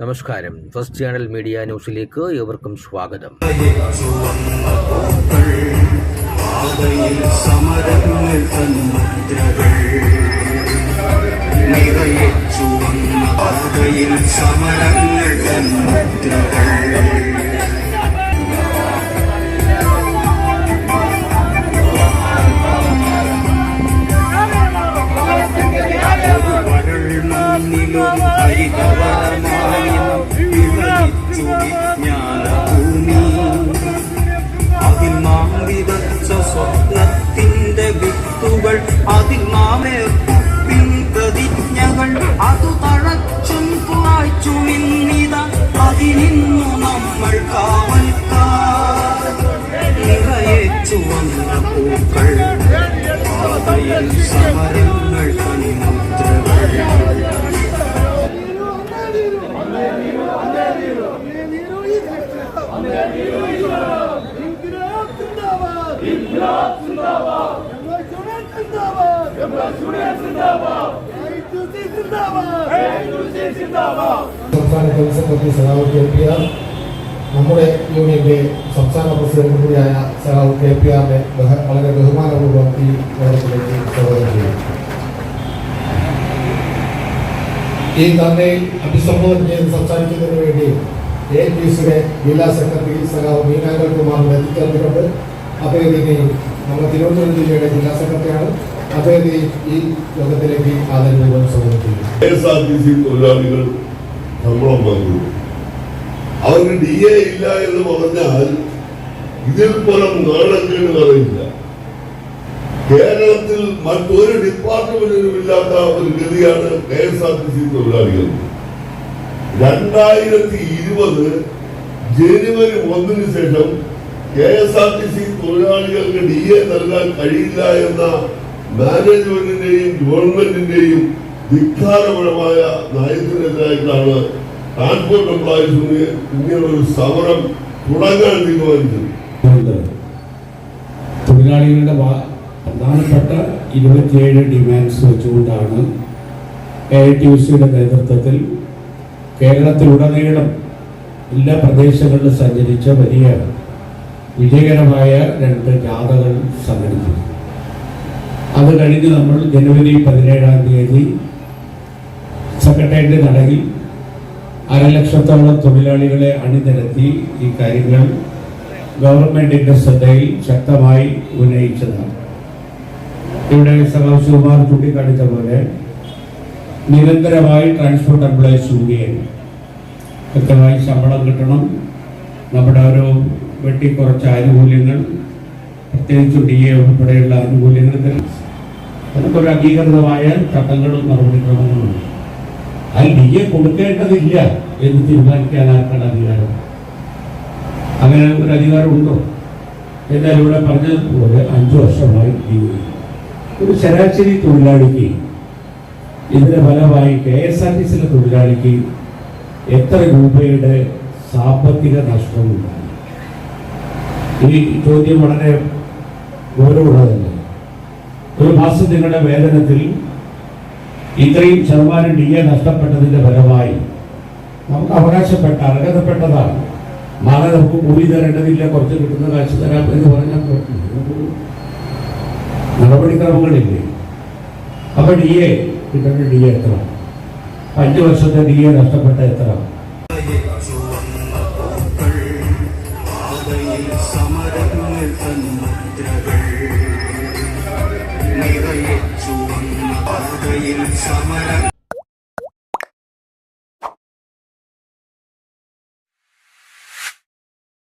നമസ്കാരം first channel media ന്യൂസിലേക്ക് ഏവർക്കും സ്വാഗതം Oh, സമരങ്ങൾ God. പ്രതിജ്ഞകൾ. അതു തഴച്ചും തുളച്ചു നിന്നിത അതിനിന്നു നമ്മൾ കാവൽക്കാർ. ചുവന്ന പൂക്കൾ സമരങ്ങൾ കൺമുദ്രകൾ സംസ്ഥാന ജനറൽ സെക്രട്ടറി സഖാവ് കെ പി ആർ നമ്മുടെ യൂണിയന്റെ സംസ്ഥാന പ്രസിഡന്റ് കൂടിയായ സഖാവ് കെ പി ആറിനെ വളരെ ബഹുമാനപൂർവം ഈ യോഗത്തിലേക്ക് സ്വാഗതം ചെയ്യുന്നു. ഈ ധർണയിൽ അഭിസംബോധന ചെയ്ത് സംസാരിക്കുന്നതിന് വേണ്ടി എ പി എസിലെ ജില്ലാ സെക്രട്ടറി സഖാവ് മീനാങ്കൽ കുമാറിനെ എത്തിച്ചേർന്നിട്ടുണ്ട് അദ്ദേഹത്തിനെയും നമ്മുടെ തിരുവനന്തപുരം ജില്ലയുടെ ജില്ലാ സെക്രട്ടറിയാണ്. തൊഴിലാളികൾ ശമ്പളം വാങ്ങുന്നു അവർക്ക് ഡി എ ഇല്ല എന്ന് പറഞ്ഞാൽ ഇതിൽ പോലും നാണക്കേട് അറിയില്ല കേരളത്തിൽ മറ്റൊരു ഡിപ്പാർട്ട്മെന്റിനും ഇല്ലാത്ത ഒരു ഗതിയാണ് K S R T C തൊഴിലാളികൾ. രണ്ടായിരത്തി ഇരുപത് ജനുവരി ഒന്നിന് ശേഷം K S R T C തൊഴിലാളികൾക്ക് ഡി എ നൽകാൻ കഴിയില്ല എന്ന മാനേജ്മെന്റിന്റെയും ഗവൺമെന്റിന്റെയും ധിക്കാരപരമായ നയത്തിനെതിരായിട്ടാണ് ട്രാൻസ്പോർട്ട് എംപ്ലോയീസ് യൂണിയൻ ഇങ്ങനൊരു സമരം തുടങ്ങാൻ തീരുമാനിച്ചത്. തൊഴിലാളികളുടെ പ്രധാനപ്പെട്ട ഇരുപത്തിയേഴ് ഡിമാൻഡ്സ് വെച്ചുകൊണ്ടാണ് എ ടി യു സിയുടെ നേതൃത്വത്തിൽ കേരളത്തിലുടനീളം എല്ലാ പ്രദേശങ്ങളിലും സഞ്ചരിച്ച വലിയ വിജയകരമായ രണ്ട് ജാഥകൾ സംഘടിപ്പിച്ചു അത് കഴിഞ്ഞ് നമ്മൾ ജനുവരി പതിനേഴാം തീയതി സെക്രട്ടേറിയറ്റ് നടയിൽ അരലക്ഷത്തോളം തൊഴിലാളികളെ അണിനിരത്തി ഈ കാര്യങ്ങൾ ഗവൺമെന്റിന്റെ ശ്രദ്ധയിൽ ശക്തമായി ഉന്നയിച്ചതാണ്. ഇവിടെ ശിവകുമാർ ചൂണ്ടിക്കാണിച്ച പോലെ നിരന്തരമായി ട്രാൻസ്പോർട്ട് എംപ്ലോയീസ് യൂണിയൻ കൃത്യമായി ശമ്പളം കിട്ടണം. നമ്മുടെ ഒരു വെട്ടിക്കുറച്ച ആനുകൂല്യങ്ങൾ പ്രത്യേകിച്ച് ഡി എ ഉൾപ്പെടെയുള്ള ആനുകൂല്യങ്ങൾ അതൊക്കെ ഒരു അംഗീകൃതമായ ചട്ടങ്ങളും നടപടിക്രമങ്ങളും അതിൽ ഡി എ കൊടുക്കേണ്ടതില്ല എന്ന് തീരുമാനിക്കാൻ ആർക്കാണ് അധികാരം? അങ്ങനെ ഒരു അധികാരം ഉണ്ടോ എന്നാൽ ഇവിടെ പറഞ്ഞതുപോലെ അഞ്ചു വർഷമായി ഡി എ ഒരു ശരാശരി തൊഴിലാളിക്ക് ഇതിന്റെ ഫലമായി കെ എസ് ആർ ടി സിയിലെ തൊഴിലാളിക്ക് എത്ര രൂപയുടെ സാമ്പത്തിക നഷ്ടമുണ്ടായി? ഈ ചോദ്യം വളരെ ഗൗരവമുള്ളതല്ലേ. ഒരു മാസം നിങ്ങളുടെ വേതനത്തിൽ ഇത്രയും ശതമാനം ഡി എ നഷ്ടപ്പെട്ടതിന്റെ ഫലമായി നമുക്ക് അവകാശപ്പെട്ട അർഹതപ്പെട്ടതാണ്. നാളെ നമുക്ക് കൂലി തരേണ്ടതില്ല കുറച്ച് കിട്ടുന്ന കാശ് തരാം എന്ന് പറഞ്ഞാൽ നടപടിക്രമങ്ങളില്ലേ? അപ്പൊ ഡി എ കിട്ടേണ്ട ഡി എ എത്ര? അഞ്ചു വർഷത്തെ ഡി എ നഷ്ടപ്പെട്ട എത്ര? സമരം നിറയെ ചുവന്ന പാതയിൽ സമരങ്ങൾ